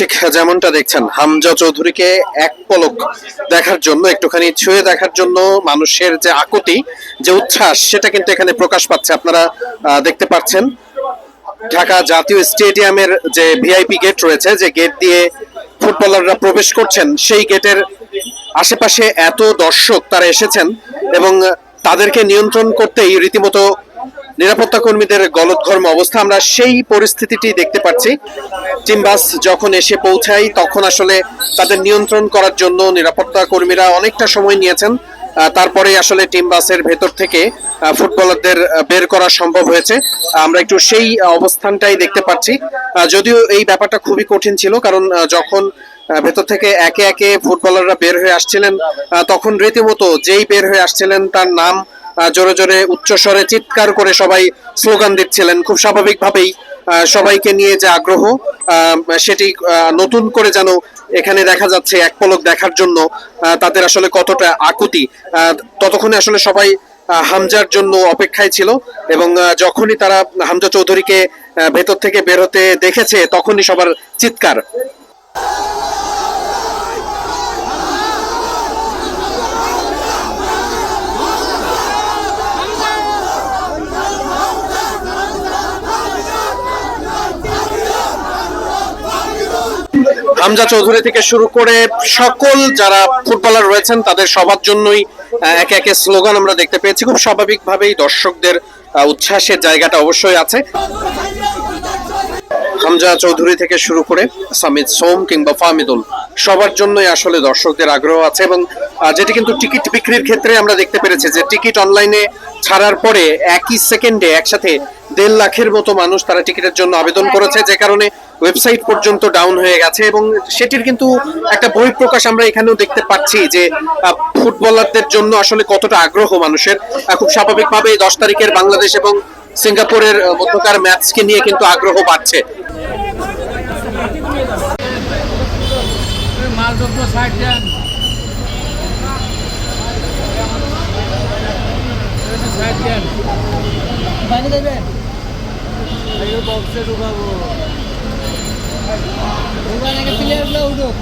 ঠিক যেমনটা দেখছেন, হামজা চৌধুরীকে এক পলক দেখার জন্য, একটুখানি ছুঁয়ে দেখার জন্য মানুষের যে আকুতি, যে উচ্ছ্বাস, সেটা কিন্তু এখানে প্রকাশ পাচ্ছে। আপনারা দেখতে পাচ্ছেন, ঢাকা জাতীয় স্টেডিয়ামের যে ভিআইপি গেট রয়েছে, যে গেট দিয়ে ফুটবলাররা প্রবেশ করছেন, সেই গেটের আশেপাশে এত দর্শক তারা এসেছেন এবং তাদেরকে নিয়ন্ত্রণ করতেই রীতিমতো নিরাপত্তা কর্মীদের গলত গলদঘর্ম অবস্থা, আমরা সেই পরিস্থিতিটি দেখতে পাচ্ছি। টিম বাস যখন এসে পৌঁছায়, তখন আসলে তাদের নিয়ন্ত্রণ করার জন্য নিরাপত্তা কর্মীরা অনেকটা সময় নিয়েছেন। তারপরে আসলে টিম বাসের ভেতর থেকে ফুটবলারদের বের করা সম্ভব হয়েছে। আমরা একটু সেই অবস্থানটাই দেখতে পাচ্ছি। যদিও এই ব্যাপারটা খুবই কঠিন ছিল, কারণ যখন ভেতর থেকে একে একে ফুটবলাররা বের হয়ে আসছিলেন তখন রীতিমতো যেই বের হয়ে আসছিলেন, তার নাম জোরে জোরে উচ্চস্বরে চিৎকার করে সবাই স্লোগান দিচ্ছিলেন। খুব স্বাভাবিকভাবেই সবাইকে নিয়ে যে আগ্রহ সেটি নতুন করে যেন এখানে দেখা যাচ্ছে, এক পলক দেখার জন্য তাদের আসলে কতটা আকুতি। ততক্ষণে আসলে সবাই হামজার জন্য অপেক্ষায় ছিল এবং যখনই তারা হামজা চৌধুরীকে ভেতর থেকে বের হতে দেখেছে, তখনই সবার চিৎকার। হামজা চৌধুরী থেকে শুরু করে সকল যারা ফুটবলার রয়েছেন, তাদের সবার জন্যই একে একে স্লোগান আমরা দেখতে পেয়েছি। খুব স্বাভাবিকভাবেই দর্শকদের উচ্ছ্বাসের জায়গাটা অবশ্যই আছে। হামজা চৌধুরী থেকে শুরু করে সামিদ সোম কিংবা ফাহমিদুল, সবার জন্যই আসলে দর্শকদের আগ্রহ আছে এবং যেটি কিন্তু টিকিট বিক্রির ক্ষেত্রে আমরা দেখতে পেরেছি যে টিকিট অনলাইনে ছাড়ার পরে একই সেকেন্ডে একসাথে দেড় লাখের মতো মানুষ তারা টিকিটের জন্য আবেদন করেছে, যে কারণে ওয়েবসাইট পর্যন্ত ডাউন হয়ে গেছে এবং সেটির কিন্তু একটা বহিঃপ্রকাশ আমরা এখানেও দেখতে পাচ্ছি যে ফুটবলারদের জন্য আসলে কতটা আগ্রহ মানুষের। খুব স্বাভাবিকভাবে দশ তারিখের বাংলাদেশ এবং সিঙ্গাপুরের মধ্যকার ম্যাচকে নিয়ে কিন্তু আগ্রহ বাড়ছে। দ্রব্য ষাট দেন ষাট দেন বাইরে দেবেন বক্সে ঢুকাবো ঢুকান আগে প্লেয়ারগুলো উঠুক